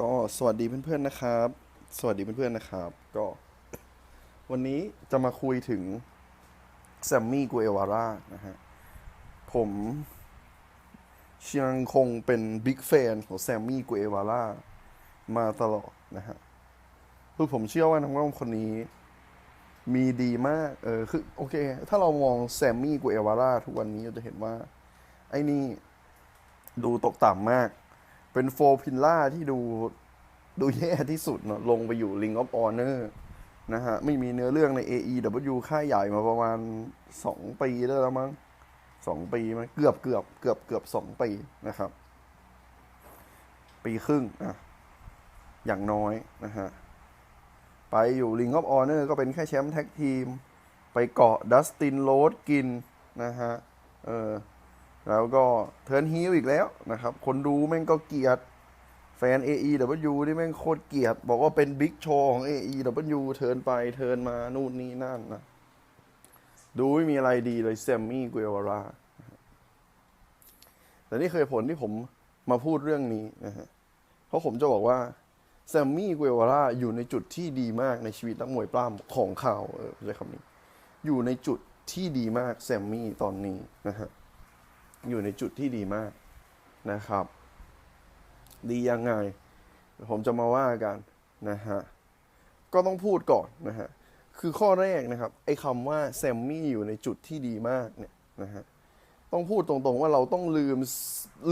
ก็สวัสดีเพื่อนๆนะครับ สวัสดีเพื่อนๆนะครับ ก็ วันนี้จะมาคุยถึงแซมมี่กูเอวาร่านะฮะ ผมยังคงเป็นบิ๊กแฟนของแซมมี่กูเอวาร่ามาตลอดนะฮะคือผมเชื่อว่านักร้องคนนี้มีดีมาก เออ คือ โอเค ถ้าเรามองแซมมี่กูเอวาร่าทุกวันนี้เราจะเห็นว่า ไอ้นี่ดูตกต่ำมาก เป็นโฟพินล่าที่ดูดูแย่ที่สุดเนาะลงไปอยู่ Ring of Honor นะฮะ ไม่มีเนื้อเรื่องใน AEW ค่ายใหญ่มาประมาณ 2 ปีได้แล้วมั้งสองปีมั้เกือบเกือบเกือบเกือบสองปีนะครับ ปีครึ่งอะอย่างน้อยนะฮะ ไปอยู่ Ring of Honor ก็เป็นแค่แชมป์แท็กทีม ไปเกาะดัสตินโรดกินนะฮะ เออ แล้วก็เทิร์นฮิลอีกแล้วนะครับ คนดูแม่งก็เกลียดแฟน AEW ที่แม่งโคตรเกลียดบอกว่าเป็นบิ๊กโชว์ของ AEW เทิร์นไปเทิร์นมานู่นนี่นั่นนะ ดูไม่มีอะไรดีเลยแซมมี่กุเอวาราแต่นี่เคยผลที่ผมมาพูดเรื่องนี้นะฮะเพราะผมจะบอกว่าแซมมี่กุเอวาร่าอยู่ในจุดที่ดีมากในชีวิตนักมวยปล้ำของเขาเออใช้คำนี้ อยู่ในจุดที่ดีมากแซมมี่ตอนนี้นะฮะ อยู่ในจุดที่ดีมากนะครับ ดียังไง ผมจะมาว่ากันนะฮะ ก็ต้องพูดก่อนนะฮะ คือข้อแรกนะครับ ไอ้คำว่าแซมมี่อยู่ในจุดที่ดีมากเนี่ยนะฮะ ต้องพูดตรงๆว่าเราต้องลืม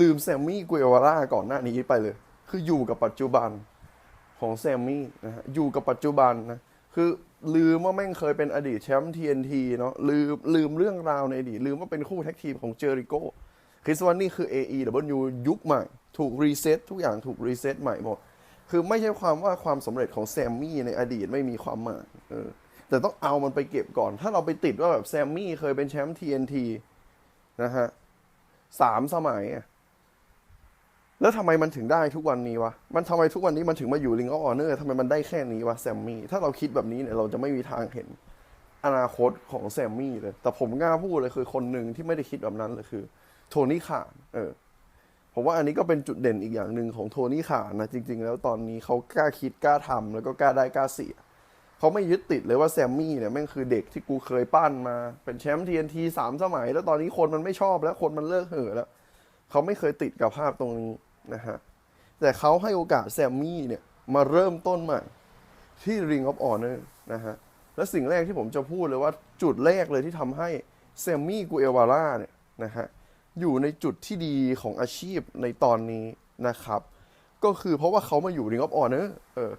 ลืมแซมมี่กุเอวาร่าก่อนหน้านี้ไปเลย คืออยู่กับปัจจุบันของแซมมี่นะฮะ อยู่กับปัจจุบันนะ คือลืมว่าแม่งเคยเป็นอดีตแชมป์ TNT เนาะลืมลืมเรื่องราวในอดีตลืมว่าเป็นคู่แท็กทีมของเจอริโก คริสวันนี่คือ AEW ยุคใหม่ ถูกรีเซ็ตทุกอย่างถูกรีเซ็ตใหม่หมด คือไม่ใช่ความว่าความสำเร็จของแซมมี่ในอดีตไม่มีความหมายเออแต่ต้องเอามันไปเก็บก่อน ถ้าเราไปติดว่าแบบแซมมี่เคยเป็นแชมป์ TNT นะฮะสามสมัย แล้วทำไมมันถึงได้ทุกวันนี้วะ มันทำไมทุกวันนี้มันถึงมาอยู่ Ring of Honor ทำไมมันได้แค่นี้วะแซมมี่ ถ้าเราคิดแบบนี้เนี่ยเราจะไม่มีทางเห็นอนาคตของแซมมี่เลย แต่ผมกล้าพูดเลยคือคนหนึ่งที่ไม่ได้คิดแบบนั้นเลยคือ โทนี่ขานเออผมว่าอันนี้ก็เป็นจุดเด่นอีกอย่างหนึ่งของโทนี่ขานนะจริง ๆ แล้วตอนนี้เขากล้าคิดกล้าทำแล้วก็กล้าได้กล้าเสียเขาไม่ยึดติดเลยว่าแซมมี่เนี่ยแม่งคือเด็กที่กูเคยปั้นมาเป็นแชมป์ TNT สามสมัย แล้วตอนนี้คนมันไม่ชอบแล้วคนมันเลิกเห่อแล้วเขาไม่เคยติดกับภาพตรงนี้นะฮะแต่เขาให้โอกาสแซมมี่เนี่ยมาเริ่มต้นใหม่ที่ Ring of Honor นะฮะและสิ่งแรกที่ผมจะพูดเลยว่าจุดแรกเลยที่ทำให้แซมมี่กูเอวาร่าเนี่ยนะฮะ อยู่ในจุดที่ดีของอาชีพในตอนนี้นะครับ ก็คือเพราะว่าเขามาอยู่ Ring of Honor เออ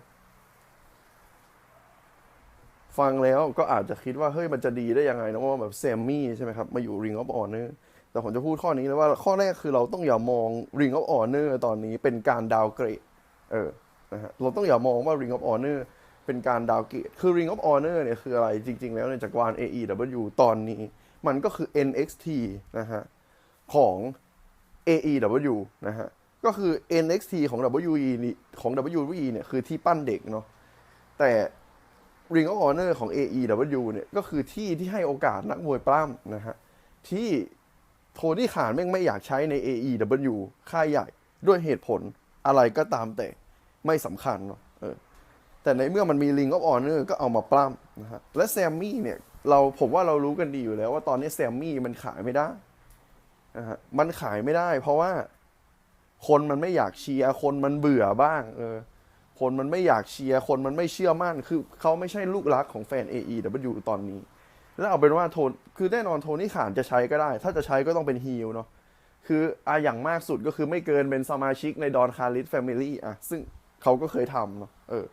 ฟังแล้วก็อาจจะคิดว่า เฮ้ยมันจะดีได้ยังไงนะว่าแบบแซมมี่ใช่ไหมครับ มาอยู่ Ring of Honor แต่ผมจะพูดข้อนี้เลยว่าข้อแรกคือเราต้องอย่ามอง Ring of Honor ตอนนี้เป็นการดาวเกรด เออนะฮะเราต้องอย่ามองว่า Ring of Honor เป็นการดาวเกรด คือ Ring of Honor เนี่ยคืออะไรจริง ๆ แล้วในจักรวาล AEW ตอนนี้ มันก็คือ NXT นะฮะ ของ AEW นะฮะ ก็คือ NXT ของ WWE นี่ของ WWE เนี่ยคือที่ปั้นเด็กเนาะ แต่ Ring of Honor ของ AEW เนี่ยก็คือที่ที่ให้โอกาสนักมวยปล้ำนะฮะ ที่โทนี่ขานแม่งไม่อยากใช้ใน AEW ค่ายใหญ่ด้วยเหตุผลอะไรก็ตามแต่ไม่สำคัญเนาะเออแต่ในเมื่อมันมี Ring of Honor ก็เอามาปล้ำนะฮะ และแซมมี่เนี่ยเราผมว่าเรารู้กันดีอยู่แล้วว่าตอนนี้แซมมี่มันขายไม่ได้ นะฮะมันขายไม่ได้ เพราะว่าคนมันไม่อยากเชียร์คนมันเบื่อบ้างเออคนมันไม่อยากเชียร์คนมันไม่เชื่อมั่น คือเขาไม่ใช่ลูกรักของแฟน AEW ตอนนี้ แล้วเอาเป็นว่าโทนคือแน่นอนโทนี่ขานจะใช้ก็ได้ ถ้าจะใช้ก็ต้องเป็นฮีลเนาะคืออะอย่างมากสุดก็คือไม่เกินเป็นสมาชิกในดอนคาริสแฟมิลี่อะซึ่งเขาก็เคยทำเนาะเออ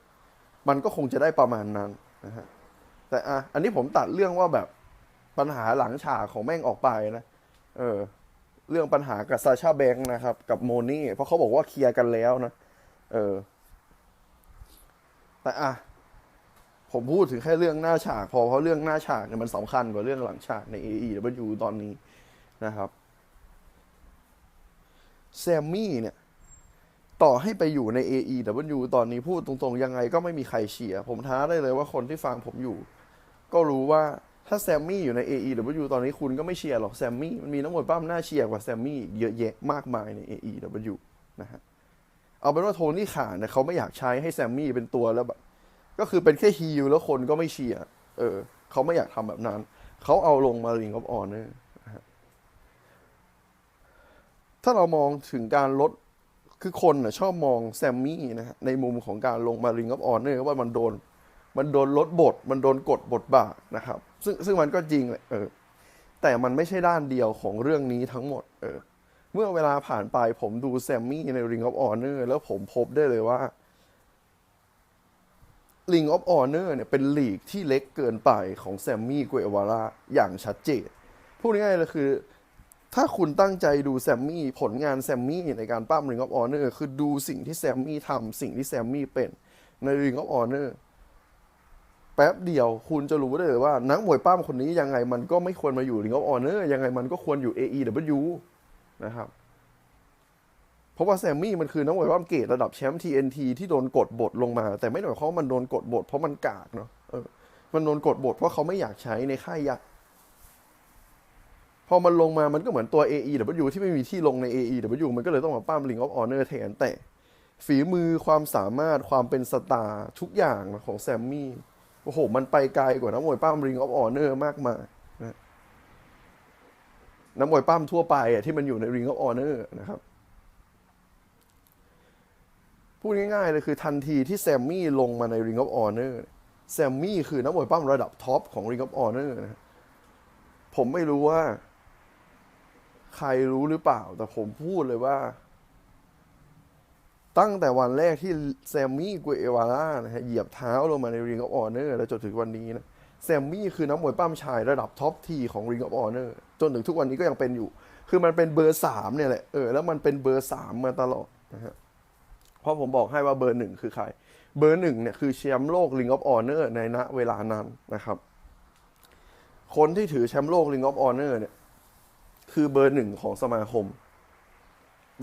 มันก็คงจะได้ประมาณนั้นนะฮะแต่อะอันนี้ผมตัดเรื่องว่าแบบปัญหาหลังฉากของแม่งออกไปนะ เออ เรื่องปัญหากับซาชาแบงค์นะครับ กับโมนี่เพราะเขาบอกว่าเคลียร์กันแล้วนะ เออ แต่อะผมพูดถึงแค่เรื่องหน้าฉาก พอเพราะเรื่องหน้าฉากเนี่ยมันสำคัญกว่าเรื่องหลังฉากใน AEW ตอนนี้นะครับแซมมี่เนี่ย ต่อให้ไปอยู่ใน AEW ตอนนี้พูดตรงๆ ยังไงก็ไม่มีใครเชียร์ผมท้าได้เลยว่าคนที่ฟังผมอยู่ ก็รู้ว่า ถ้าแซมมี่อยู่ใน AEW ตอนนี้คุณก็ไม่เชียร์หรอกแซมมี่มันมีนักมวยปั้มหน้าเชียร์กว่าแซมมี่เยอะแยะมากมายใน AEW นะฮะเอาเป็นว่าโทนี่ขาเนี่ยเขาไม่อยากใช้ให้แซมมี่เป็นตัวแล้วแบบก็คือเป็นแค่ฮีลแล้วคนก็ไม่เชียร์เออเขาไม่อยากทำแบบนั้น เขาเอาลงมาริงกับออนเนอร์ถ้าเรามองถึงการลดคือคนน่ะชอบมองแซมมี่นะฮะในมุมของการลงมาริงกับออนเนอร์ว่ามันโดน มันโดนลดบท มันโดนกดบทบาทนะครับ ซึ่งซึ่งมันก็จริงแหละเออ แต่มันไม่ใช่ด้านเดียวของเรื่องนี้ทั้งหมด เออ เมื่อเวลาผ่านไปผมดูแซมมี่ใน Ring of Honor แล้วผมพบได้เลยว่า Ring of Honor เนี่ยเป็นลีกที่เล็กเกินไปของแซมมี่เกววาร่าอย่างชัดเจนพูดง่ายๆเลยคือ ถ้าคุณตั้งใจดูแซมมี่ผลงานแซมมี่ในการปั้ม Ring of Honor คือดูสิ่งที่แซมมี่ทำสิ่งที่แซมมี่เป็นใน Ring of Honor แป๊บเดียวคุณจะรู้ได้เลยว่า นักมวยปั้มคนนี้ยังไงมันก็ไม่ควรมาอยู่ Ring of Honor ยังไงมันก็ควรอยู่ AEW นะครับ เพราะว่าแซมมี่มันคือนักมวยปั้มเกรดระดับแชมป์ TNT ที่โดนกดบทลงมา แต่ไม่ได้หมายควาะมันโดนกดบทเพราะมันกากเนาะเออมันโดนกดบทเพราะเขาไม่อยากใช้ในค่ายยักษ์พอมันลงมามันก็เหมือนตัว AEW ที่ไม่มีที่ลงใน AEW มันก็เลยต้องมาปั้ม Ring of Honor แทนแต่ฝีมือความสามารถความเป็นสตาร์ทุกอย่างของแซมมี่ โอ้โห มันไปไกลกว่านักมวยปั้ม Ring of Honor มากมายนะนักมวยปั้มทั่วไปอะที่มันอยู่ใน Ring of Honor นะครับ พูดง่ายๆเลยคือทันทีที่แซมมี่ลงมาใน Ring of Honor แซมมี่คือนักมวยปั้มระดับท็อปของ Ring of Honor นะผมไม่รู้ว่า ใครรู้หรือเปล่า แต่ผมพูดเลยว่า ตั้งแต่วันแรกที่แซมมี่กุเอวาร่านะฮะเหยียบเท้าลงมาใน Ring of Honor แล้วจนถึงวันนี้นะแซมมี่คือนักมวยปั้มชายระดับท็อปทีของ Ring of Honor จนถึงทุกวันนี้ก็ยังเป็นอยู่ คือมันเป็นเบอร์สามเนี่ยแหละเออแล้วมันเป็นเบอร์สามมาตลอดนะฮะเพราะผมบอกให้ว่าเบอร์หนึ่งคือใคร เบอร์หนึ่งเนี่ยคือแชมป์โลก Ring of Honor ในณเวลานั้นนะครับ คนที่ถือแชมป์โลก Ring of Honor เนี่ยคือเบอร์หนึ่งของสมาคม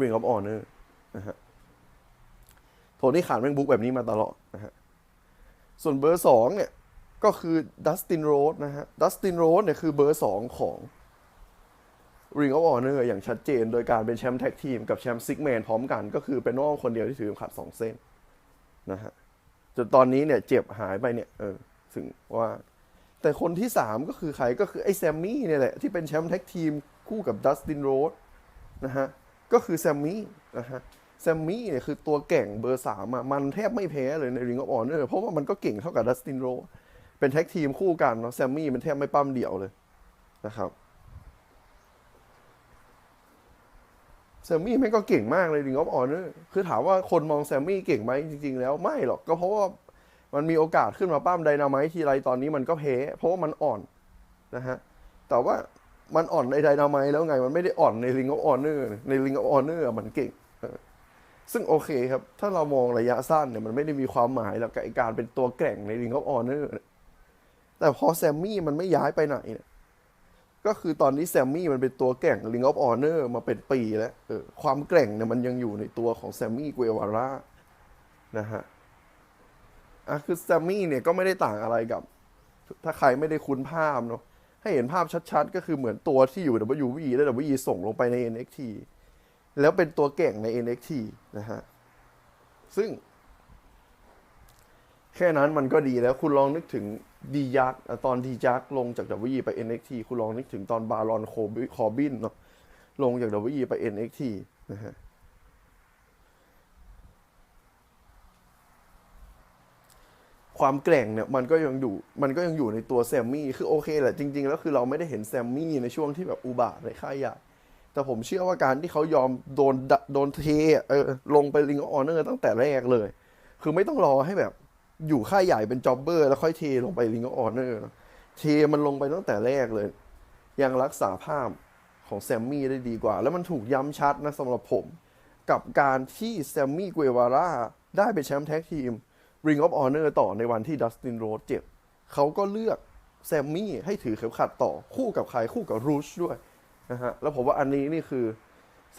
Ring of Honor นะฮะ โทนี่ขานแม่งบุ๊กแบบนี้มาตลอดนะฮะ ส่วนเบอร์สองเนี่ย ก็คือดัสตินโรสนะฮะ ดัสตินโรสเนี่ยคือเบอร์สองของ Ring of Honor อย่างชัดเจน โดยการเป็นแชมป์แท็กทีมกับแชมป์ซิกแมนพร้อมกัน ก็คือเป็นน้องคนเดียวที่ถือเข็มขัดสองเส้นนะฮะจนตอนนี้เนี่ยเจ็บหายไปเนี่ยเออถึงว่า แต่คนที่สามก็คือใครก็คือไอ้แซมมี่เนี่ยแหละ ที่เป็นแชมป์แท็กทีมคู่กับดัสตินโรสนะฮะ ก็คือแซมมี่นะฮะ แซมมี่เนี่ยคือตัวเก่งเบอร์สามอะมันแทบไม่แพ้เลยใน Ring of Honor เพราะว่ามันก็เก่งเท่ากับดัสตินโรเป็นแท็กทีมคู่กันเนาะแซมมี่มันแทบไม่ปั้มเดี่ยวเลยนะครับแซมมี่แม่งก็เก่งมากเลย Ring of Honor คือถามว่าคนมองแซมมี่เก่งไหมจริง ๆ แล้วไม่หรอกก็เพราะว่ามันมีโอกาสขึ้นมาปั้มไดนาไมท์ทีไรตอนนี้มันก็แพ้เพราะว่ามันอ่อนนะฮะแต่ว่ามันอ่อนในไดนาไมท์แล้วไงมันไม่ได้อ่อนใน Ring of Honor ใน Ring of Honor อะมันเก่ง ซึ่งโอเคครับ ถ้าเรามองระยะสั้นเนี่ยมันไม่ได้มีความหมายหรอกกับการเป็นตัวแกร่งใน Ring of Honor เนี่ยแต่พอแซมมี่มันไม่ย้ายไปไหนเนี่ยก็คือตอนนี้แซมมี่มันเป็นตัวแกร่ง Ring of Honor มาเป็นปีแล้วเออความแกร่งเนี่ยมันยังอยู่ในตัวของแซมมี่เกววาร่านะฮะอะคือแซมมี่เนี่ยก็ไม่ได้ต่างอะไรกับ ถ้าใครไม่ได้คุ้นภาพเนาะให้เห็นภาพชัดๆ ก็คือเหมือนตัวที่อยู่ WWE แล้ว WWE ส่งลงไปใน NXT แล้วเป็นตัวเก่งใน NXT นะฮะ ซึ่ง แค่นั้นมันก็ดีแล้วคุณลองนึกถึงดียักษ์ตอนดียักษ์ลงจาก WWE ไป NXT คุณลองนึกถึงตอนบารอนโคบิคอบินเนาะลงจาก WWE ไป NXT นะฮะความแกร่งเนี่ยมันก็ยังอยู่มันก็ยังอยู่ในตัวแซมมี่ คือโอเคแหละจริง ๆ แล้วคือเราไม่ได้เห็นแซมมี่ในช่วงที่แบบอุบาทในค่ายใหญ่ แต่ผมเชื่อว่าการที่เขายอมโดนโดนเทเออลงไปลิงออเนอร์ตั้งแต่แรกเลย คือไม่ต้องรอให้แบบอยู่ค่ายใหญ่เป็นจ็อบเบอร์แล้วค่อยเทลงไปลิงก์ออเนอร์เทมันลงไปตั้งแต่แรกเลย ยังรักษาภาพของแซมมี่ได้ดีกว่า แล้วมันถูกย้ำชัดนะสำหรับผม กับการที่แซมมี่เกววาร่าได้เป็นแชมป์แท็กทีม Ring of Honor ต่อในวันที่ดัสตินโรสเจ็บ เขาก็เลือกแซมมี่ให้ถือเข็มขัดต่อคู่กับใครคู่กับรูชด้วย นะฮะแล้วผมว่าอันนี้นี่คือ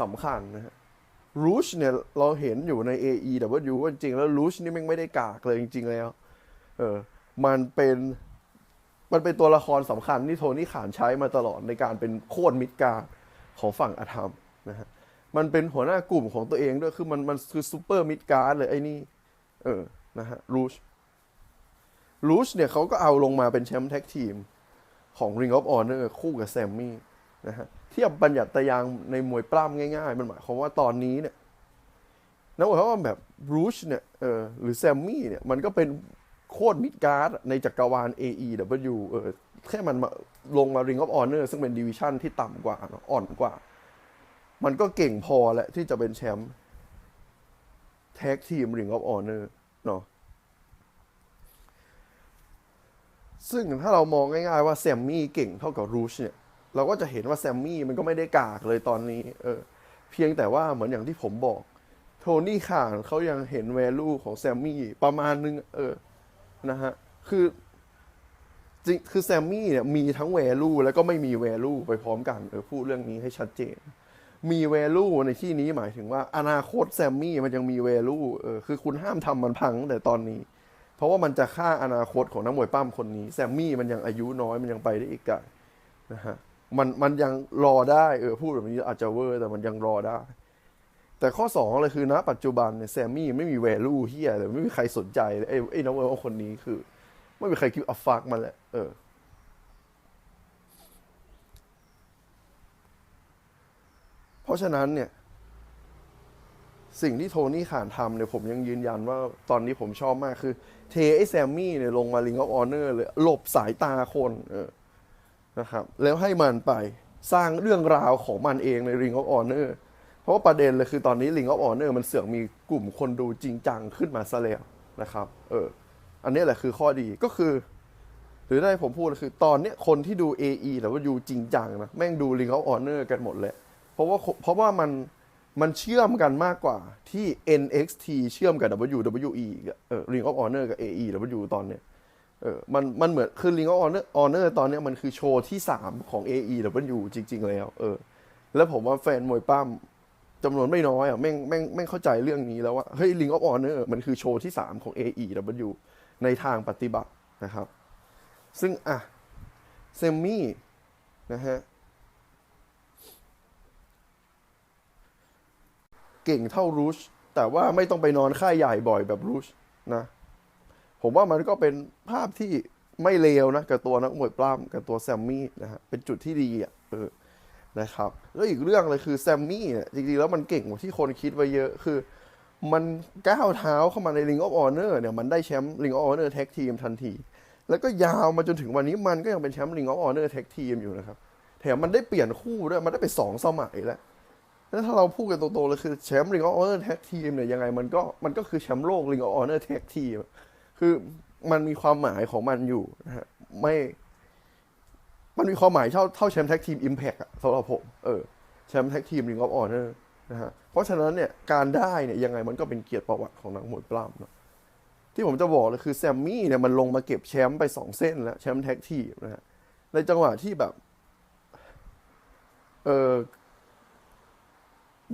สำคัญนะฮะรูชเนี่ยเราเห็นอยู่ใน AEW ว่าจริงๆแล้วรูชนี่แม่งไม่ได้กากเลยจริง ๆ แล้ว เออ มันเป็น มันเป็นตัวละครสำคัญที่โทนี่ขานใช้มาตลอดในการเป็นโคตรมิดการของฝั่งอาธรรมนะฮะ มันเป็นหัวหน้ากลุ่มของตัวเองด้วย คือมันมันคือซูเปอร์มิดการเลยไอ้นี่ เออ นะฮะรูชรูชเนี่ยเขาก็เอาลงมาเป็นแชมป์แท็กทีมของ Ring of Honor คู่กับแซมมี่นะฮะ เทียบบัญญัติตายางในมวยปล้ำง่าย ๆ มันหมายความว่าตอนนี้เนี่ยนักมวยเขาแบบรูชเนี่ยเออหรือแซมมี่เนี่ยมันก็เป็นโคตรมิดการ์ดในจักรวาล AEW เออแค่มันมาลงมา Ring of Honor ซึ่งเป็นดิวิชั่นที่ต่ำกว่าเนอะอ่อนกว่า มันก็เก่งพอแหละที่จะเป็นแชมป์แท็กทีม Ring of Honor เนาะซึ่งถ้าเรามองง่ายๆว่าแซมมี่เก่งเท่ากับรูชเนี่ย เราก็จะเห็นว่าแซมมี่มันก็ไม่ได้กากเลยตอนนี้ เออ เพียงแต่ว่าเหมือนอย่างที่ผมบอก โทนี่ข่านเขายังเห็นแวลูของแซมมี่ประมาณนึง เออ นะฮะ คือจริงคือแซมมี่เนี่ยมีทั้งแวลูแล้วก็ไม่มีแวลูไปพร้อมกันเออพูดเรื่องนี้ให้ชัดเจน มีแวลูในที่นี้หมายถึงว่า อนาคตแซมมี่มันยังมีแวลูเออคือคุณห้ามทำมันพังตั้งแต่ตอนนี้ เพราะว่ามันจะฆ่าอนาคตของนักมวยปั้มคนนี้ แซมมี่มันยังอายุน้อยมันยังไปได้อีกไกลนะฮะ มันมันยังรอได้เออพูดแบบนี้อาจจะเวอร์แต่มันยังรอได้ แต่ข้อสองเลยคือณปัจจุบันเนี่ยแซมมี่ไม่มีแวลูเฮียเลยไม่มีใครสนใจเลยไอ้ไอ้นักมวยคนนี้คือ ไม่มีใครคิดอัฟฟักมันแหละเออเพราะฉะนั้นเนี่ย สิ่งที่โทนี่ข่านทำเนี่ยผมยังยืนยันว่าตอนนี้ผมชอบมากคือ เทไอ้แซมมี่เนี่ยลงมาลิงออฟออเนอร์เลยหลบสายตาคน เออ นะครับแล้วให้มันไปสร้างเรื่องราวของมันเองใน Ring of Honor เพราะว่าประเด็นเลยคือตอนนี้ Ring of Honor มันเสือกมีกลุ่มคนดูจริงจังขึ้นมาซะแล้วนะครับเอออันนี้แหละคือข้อดีก็คือ หรือได้ผมพูดคือตอนนี้คนที่ดู AE หรือว่าดูจริงจังนะแม่งดู Ring of Honor กันหมดเลยเพราะว่าเพราะว่ามันมันเชื่อมกันมากกว่าที่ NXT เชื่อมกับ WWE อีกอะเออ Ring of Honor กับ AEW ตอนเนี้ย เออมันมันเหมือนคือ Ring of Honor Honor ตอนเนี้ยมันคือโชว์ที่ 3 ของ AEW จริง ๆ แล้ว เออ แล้วผมว่าแฟนมวยปั้มจำนวนไม่น้อยอะแม่งแม่งแม่งเข้าใจเรื่องนี้แล้วว่า เฮ้ย Ring of Honor มันคือโชว์ที่ 3 ของ AEW ในทางปฏิบัตินะครับ ซึ่ง อะ เซมมี่ นะฮะ เก่งเท่ารูชแต่ว่าไม่ต้องไปนอนค่ายใหญ่บ่อยแบบรูชนะ ผมว่ามันก็เป็นภาพที่ไม่เลวนะ กับตัวนักมวยปล้ำกับตัวแซมมี่นะฮะเป็นจุดที่ดีอะเออนะครับแล้วอีกเรื่องเลยคือแซมมี่เนี่ยจริงๆแล้วมันเก่งกว่าที่คนคิดไว้เยอะคือ มันก้าวเท้าเข้ามาใน Ring of Honor เนี่ยมันได้แชมป์ Ring of Honor Tag Team ทันที แล้วก็ยาวมาจนถึงวันนี้มันก็ยังเป็นแชมป์ Ring of Honor Tag Team อยู่นะครับแถมมันได้เปลี่ยนคู่ด้วยมันได้ไปสองสมัยแล้วแล้วถ้าเราพูดกันตรงๆเลยคือแชมป์ Ring of Honor Tag Team เนี่ยยังไงมันก็มันก็คือแชมป์โลก Ring of Honor Tag Team คือมันมีความหมายของมันอยู่นะฮะไม่มันมีความหมายเท่าเท่าแชมป์แท็กทีม Impact อะสำหรับผมเออแชมป์แท็กทีม Ring of Honor นะฮะเพราะฉะนั้นเนี่ยการได้เนี่ยยังไงมันก็เป็นเกียรติประวัติของนักมวยปล้ำเนอะที่ผมจะบอกเลยคือแซมมี่เนี่ยมันลงมาเก็บแชมป์ไปสองเส้นแล้วแชมป์แท็กทีมนะฮะในจังหวะที่แบบเออ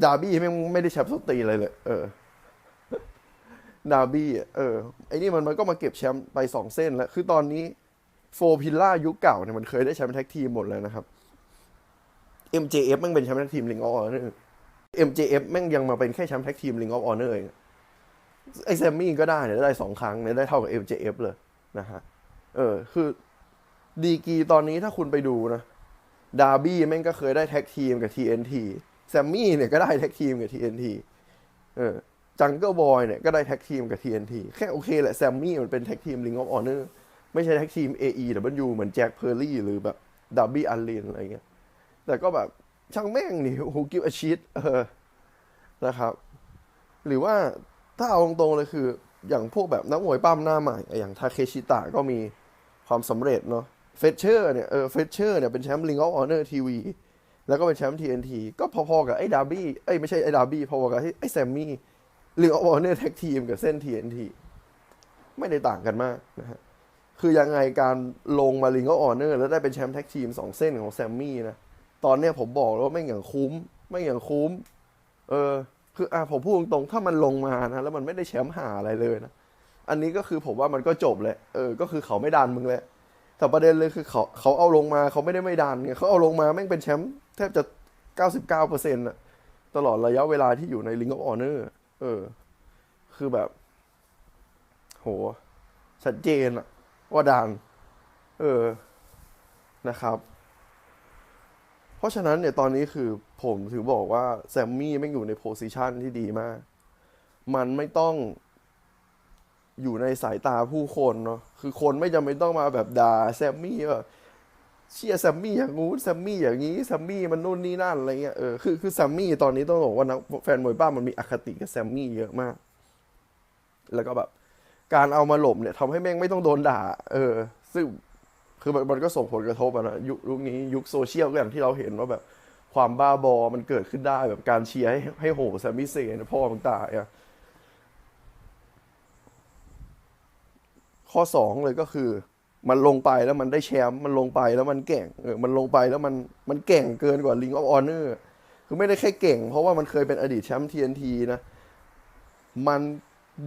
ดาบี้ไม่ไม่ได้แชมป์สตีอะไรเลย เออ ดาร์บี้เออไอ้นี่มันมันก็มาเก็บแชมป์ไปสองเส้นแล้ว คือตอนนี้โฟพิลล่ายุคเก่าเนี่ยมันเคยได้แชมป์แท็กทีมหมดแล้วนะครับ MJF แม่งเป็นแชมป์แท็กทีม Ring of Honor MJF แม่งยังมาเป็นแค่แชมป์แท็กทีม Ring of Honor เองไอ้แซมมี่ก็ได้เนี่ยได้สองครั้งเนี่ยได้เท่ากับ MJF เลยนะฮะ เออ คือดีกีตอนนี้ถ้าคุณไปดูนะดาร์บี้แม่งก็เคยได้แท็กทีมกับ TNT แซมมี่เนี่ยก็ได้แท็กทีมกับ TNT เออ จังเกิลบอยเนี่ยก็ได้แท็กทีมกับ TNT แค่โอเคแหละแซมมี่มันเป็นแท็กทีม Ring of Honor ไม่ใช่แท็กทีม AEW เหมือนแจ็คเพอร์ลี่หรือแบบดับบี้อัลลินอะไรเงี้ย แต่ก็แบบช่างแม่งนี่ฮูกิวอาชีตเออนะครับ หรือว่าถ้าเอาตรงๆเลยคือ อย่างพวกแบบนักมวยปั้มหน้าใหม่ อย่างทาเคชิตะก็มีความสำเร็จเนาะเฟเชอร์เนี่ยเออเฟเชอร์เนี่ยเป็นแชมป์ Ring of Honor TV แล้วก็เป็นแชมป์ TNT ก็พอๆกับไอ้ดาร์บี้เอ้ยไม่ใช่ไอ้ดาร์บี้พอๆกับไอ้แซมมี่ Ring of Honor Tag Team กับเส้น TNT ไม่ได้ต่างกันมากนะฮะคือยังไงการลงมา Ring of Honor แล้วได้เป็นแชมป์แท็กทีมสองเส้นของแซมมี่นะ ตอนเนี้ยผมบอกแล้วว่าไม่อย่างคุ้ม ไม่อย่างคุ้ม เออ คืออะผมพูดตรงๆถ้ามันลงมานะ แล้วมันไม่ได้แชมป์หาอะไรเลยนะ อันนี้ก็คือผมว่ามันก็จบเลย เออ ก็คือเขาไม่ดันมึงแล้วแต่ประเด็นเลยคือเขาเขาเอาลงมาเขาไม่ได้ไม่ดันไงเขาเอาลงมาแม่งเป็นแชมป์แทบจะเก้าสิบเก้าเปอร์เซ็นต์อะตลอดระยะเวลาที่อยู่ใน Ring of Honor เอ เออ คือแบบ โหชัดเจนอะว่าดังเออนะครับ เพราะฉะนั้นเนี่ยตอนนี้คือผมถือบอกว่าแซมมี่ไม่อยู่ในโพสิชันที่ดีมาก มันไม่ต้องอยู่ในสายตาผู้คนเนาะคือคนไม่จำเป็นต้องมาแบบด่าแซมมี่ว่า เชียร์แซมมี่อย่างงู้นแซมมี่อย่างนี้แซมมี่มันนู่นนี่นั่นอะไรเงี้ยเออคือคือแซมมี่ตอนนี้ต้องบอกว่านักแฟนมวยป้ามันมีอคติกับแซมมี่เยอะมาก แล้วก็แบบ การเอามาหลบเนี่ยทำให้แม่งไม่ต้องโดนด่า เออ ซึ่งคือมันก็ส่งผลกระทบอะนะยุคยุคนี้ยุคโซเชียลก็อย่างที่เราเห็นว่าแบบ ความบ้าบอมันเกิดขึ้นได้แบบการเชียร์ให้ให้โหแซมมี่เซนพ่อมึงตายอะข้อสองเลยก็คือ มันลงไปแล้วมันได้แชมป์มันลงไปแล้วมันเก่งเออมันลงไปแล้วมันมันเก่งเกินกว่าลิงออฟออเนอร์คือไม่ได้แค่เก่ง เพราะว่ามันเคยเป็นอดีตแชมป์ TNT นะ มัน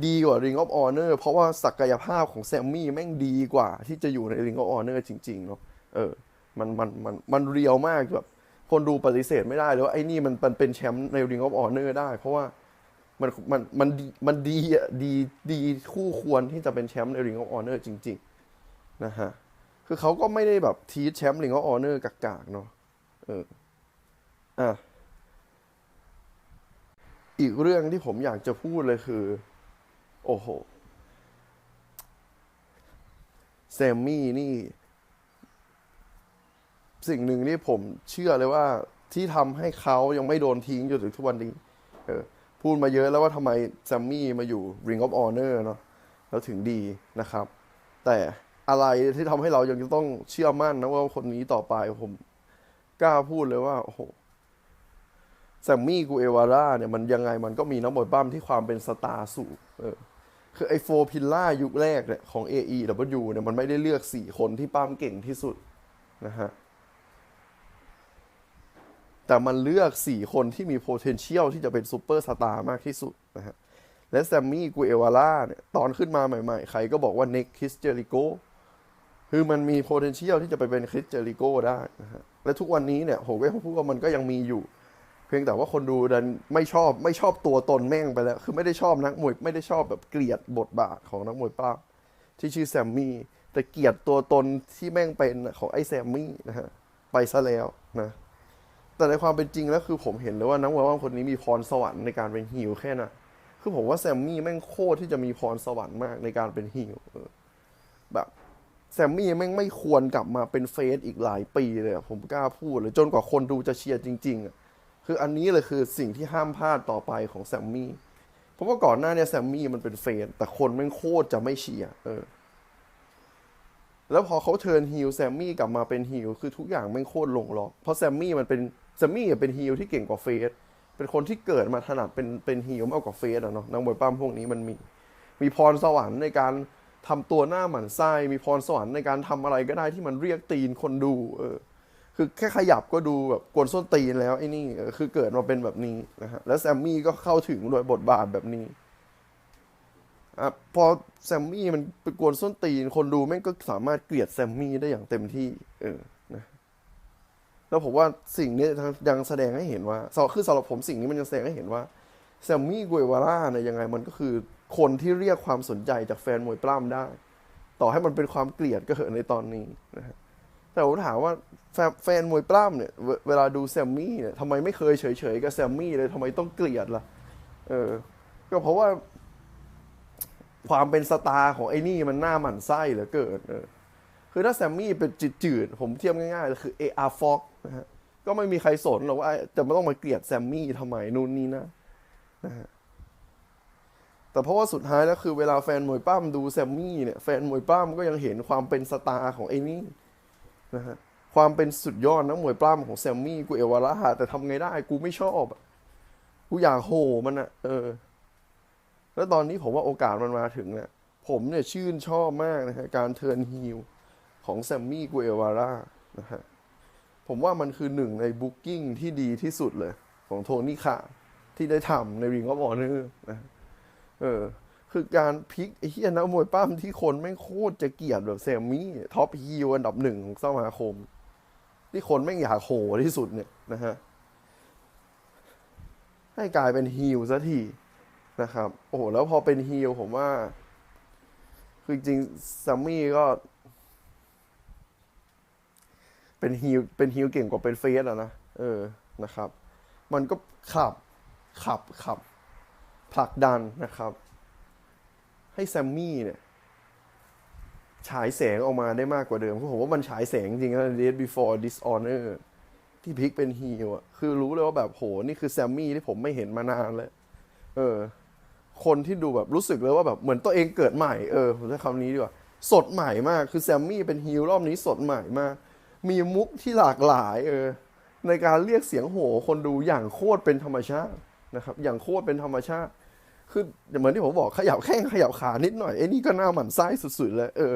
ดีกว่า Ring of Honor เพราะว่าศักยภาพของแซมมี่แม่งดีกว่า ที่จะอยู่ใน Ring of Honor จริง ๆ เนาะเออมันมันมันมันเรียวมากแบบคนดูปฏิเสธไม่ได้เลยว่าไอ้นี่มันมันเป็นแชมป์ใน Ring of Honor ได้ เพราะว่ามันมันมันดีมันดีอะดีดีคู่ควรที่จะเป็นแชมป์ใน Ring of Honor จริงๆ นะฮะ คือเขาก็ไม่ได้แบบทีแชมป์ Ring of Honor กากๆเนาะเอออะอีกเรื่องที่ผมอยากจะพูดเลยคือ โอ้โหแซมมี่นี่ สิ่งหนึ่งที่ผมเชื่อเลยว่าที่ทำให้เขายังไม่โดนทิ้งจนถึงทุกวันนี้ เออ พูดมาเยอะแล้วว่าทำไมแซมมี่มาอยู่ Ring of Honor เนาะแล้วถึงดีนะครับ แต่ อะไรที่ทำให้เรายังจะต้องเชื่อมั่นนะว่าคนนี้ต่อไปผมกล้าพูดเลยว่าโอ้โหแซมมี่กูเอวาร่าเนี่ยมันยังไงมันก็มีนักมวยปั้มที่ความเป็นสตาร์สูงเออคือไอโฟพิลล่ายุคแรกเนี่ยของ AEW เนี่ยมันไม่ได้เลือกสี่คนที่ปั้มเก่งที่สุดนะฮะแต่มันเลือกสี่คนที่มี potential ที่จะเป็นซูเปอร์สตาร์มากที่สุดนะฮะ และแซมมี่กูเอวาร่าเนี่ย ตอนขึ้นมาใหม่ๆ ใครก็บอกว่าเน็กคิสเจริโก คือมันมี potential ที่จะไปเป็นคริสเจริโก้ได้นะฮะและทุกวันนี้เนี่ยผมก็พูดว่ามันก็ยังมีอยู่ เพียงแต่ว่าคนดูดันไม่ชอบไม่ชอบตัวตนแม่งไปแล้ว คือไม่ได้ชอบนักมวยไม่ได้ชอบแบบเกลียดบทบาทของนักมวยป้าที่ชื่อแซมมี่แต่เกลียดตัวตนที่แม่งเป็นของไอ้แซมมี่นะฮะไปซะแล้วนะแต่ในความเป็นจริงแล้วคือผมเห็นเลยว่านักมวยป้าคนนี้มีพรสวรรค์ในการเป็นฮีลแค่นั้นคือผมว่าแซมมี่แม่งโคตรที่จะมีพรสวรรค์มากในการเป็นฮีลเออแบบ แซมมี่แม่งไม่ควรกลับมาเป็นเฟสอีกหลายปีเลยผมกล้าพูดเลย จนกว่าคนดูจะเชียร์จริงๆอะคืออันนี้เลยคือสิ่งที่ห้ามพลาดต่อไปของแซมมี่เพราะว่าก่อนหน้าเนี่ยแซมมี่มันเป็นเฟนแต่คนแม่งโคตรจะไม่เชียร์เออ แล้วพอเขาเทิร์นฮิลแซมมี่กลับมาเป็นฮิลคือทุกอย่างแม่งโคตรลงล็อกเพราะแซมมี่มันเป็นแซมมี่เป็นฮิลที่เก่งกว่าเฟสเป็นคนที่เกิดมาถนัดเป็นเป็นฮิลมากกว่าเฟสอะเนาะนักมวยปั้มพวกนี้มันมี มีพรสวรรค์ในการ ทำตัวหน้าหมันไส้มีพรสวรรค์ในการทำอะไรก็ได้ที่มันเรียกตีนคนดู เออ คือแค่ขยับก็ดูแบบกวนส้นตีนแล้วไอ้นี่คือเกิดมาเป็นแบบนี้นะฮะแล้วแซมมี่ก็เข้าถึงโดยบทบาทแบบนี้อะพอแซมมี่มันไปกวนส้นตีน คนดูแม่งก็สามารถเกลียดแซมมี่ได้อย่างเต็มที่ เออนะแล้วผมว่าสิ่งนี้ยังแสดงให้เห็นว่าคือสำหรับผมสิ่งนี้มันยังแสดงให้เห็นว่าแซมมี่กุเอวาร่าเนี่ยยังไงมันก็คือ คนที่เรียกความสนใจจากแฟนมวยปล้ำได้ ต่อให้มันเป็นความเกลียดก็เหอะในตอนนี้นะฮะแต่ผมถามว่าแฟนแฟนมวยปล้ำเนี่ยเวเวลาดูแซมมี่เนี่ยทำไมไม่เคยเฉยๆกับแซมมี่เลยทำไมต้องเกลียดล่ะเออก็เพราะว่าความเป็นสตาร์ของไอ้นี่มันหน้าหมันไส้เหลือเกินเออคือถ้าแซมมี่เป็นจืดๆผมเทียบง่ายๆเลยคือเออาร์ฟ็อกนะฮะก็ไม่มีใครสนหรอกว่าจะไม่ต้องมาเกลียดแซมมี่ทำไมนู่นนี่นะนะฮะ แต่เพราะว่าสุดท้ายแล้วคือเวลาแฟนมวยปล้ำดูแซมมี่เนี่ยแฟนมวยปล้ำก็ยังเห็นความเป็นสตาร์ของไอ้นี่นะฮะความเป็นสุดยอดนักมวยปล้ำของแซมมี่กูเอวาร่าแต่ทำไงได้ กูไม่ชอบกูอยากโหมันอะเออ แล้วตอนนี้ผมว่าโอกาสมันมาถึงเนี่ยผมเนี่ยชื่นชอบมากนะฮะการเทิร์นฮิลของแซมมี่กูเอวาร่านะฮะผมว่ามันคือหนึ่งในบุ๊กิ้งที่ดีที่สุดเลย ของโทนี่ขาที่ได้ทำในริงออฟออเนอร์นะ เออ คือการพลิกไอ้เหี้ยนักมวยปั้มที่คนไม่โคตรจะเกลียดแบบแซมมี่ท็อปฮีลอันดับหนึ่งของสมาคม ที่คนไม่อยากโหที่สุดเนี่ยนะฮะ ให้กลายเป็นฮีลซะทีนะครับ โอ้โห แล้วพอเป็นฮีลผมว่า คือจริงๆซัมมี่ก็เป็นฮีลเป็นฮีลเก่งกว่าเป็นเฟสอะนะ เออ นะครับ มันก็ขับ ขับ ขับ ผลักดันนะครับ ให้แซมมี่เนี่ยฉายแสงออกมาได้มากกว่าเดิมเพราะผมว่ามันฉายแสงจริงนะ Dead Before Dishonor ที่พลิกเป็นฮีลอะคือรู้เลยว่าแบบโหนี่คือแซมมี่ที่ผมไม่เห็นมานานแล้ว เออ คนที่ดูแบบรู้สึกเลยว่าแบบเหมือนตัวเองเกิดใหม่ เออผมใช้คำนี้ดีกว่า สดใหม่มาก คือแซมมี่เป็นฮีลรอบนี้สดใหม่มาก มีมุกที่หลากหลาย เออ ในการเรียกเสียงโหคนดูอย่างโคตรเป็นธรรมชาติ นะครับ อย่างโคตรเป็นธรรมชาติ คือเหมือนที่ผมบอกขยับแข้งขยับขานิดหน่อยไอ้นี่ก็หน้าหมันไส้สุดๆเลยเออ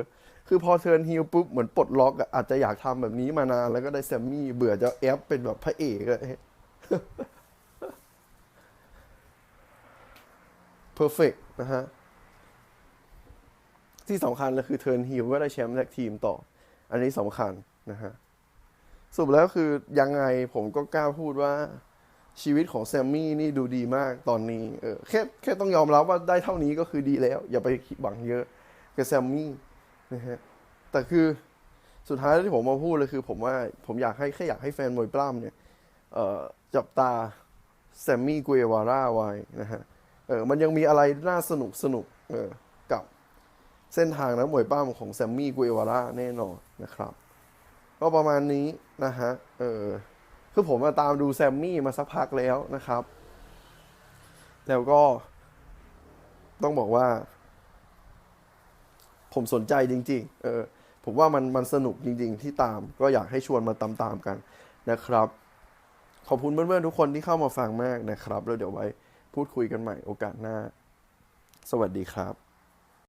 คือพอเทิร์นฮิลปุ๊บเหมือนปลดล็อกอาจจะอยากทำแบบนี้มานานแล้วก็ได้แซมมี่เบื่อจะแอปเป็นแบบพระเอกอะเพอร์เฟกนะฮะ ที่สำคัญเลยคือเทิร์นฮิลก็ได้แชมป์แท็กทีมต่อ อันนี้สำคัญนะฮะสรุปแล้วคือยังไงผมก็กล้าพูดว่า ชีวิตของแซมมี่นี่ดูดีมากตอนนี้เออแค่แค่ต้องยอมรับว่าได้เท่านี้ก็คือดีแล้ว อย่าไปหวังเยอะกับแซมมี่นะฮะแต่คือสุดท้ายที่ผมมาพูดเลยคือผมว่าผมอยากให้แค่อยากให้แฟนมวยปล้ำเนี่ยเอ่อจับตาแซมมี่กุเอวาร่าไว้นะฮะเออมันยังมีอะไรน่าสนุกสนุกเออกับเส้นทางนักมวยปล้ำของแซมมี่กุเอวาร่าแน่นอนนะครับ ก็ประมาณนี้นะฮะเออ คือผมมาตามดูแซมมี่มาสักพักแล้วนะครับ แล้วก็ ต้องบอกว่า ผมสนใจจริง ๆ เออ ผมว่ามันมันสนุกจริง ๆ ที่ตาม ก็อยากให้ชวนมาตามๆกันนะครับ ขอบคุณเพื่อนๆทุกคนที่เข้ามาฟังมากนะครับ แล้วเดี๋ยวไว้พูดคุยกันใหม่โอกาสหน้า สวัสดีครับ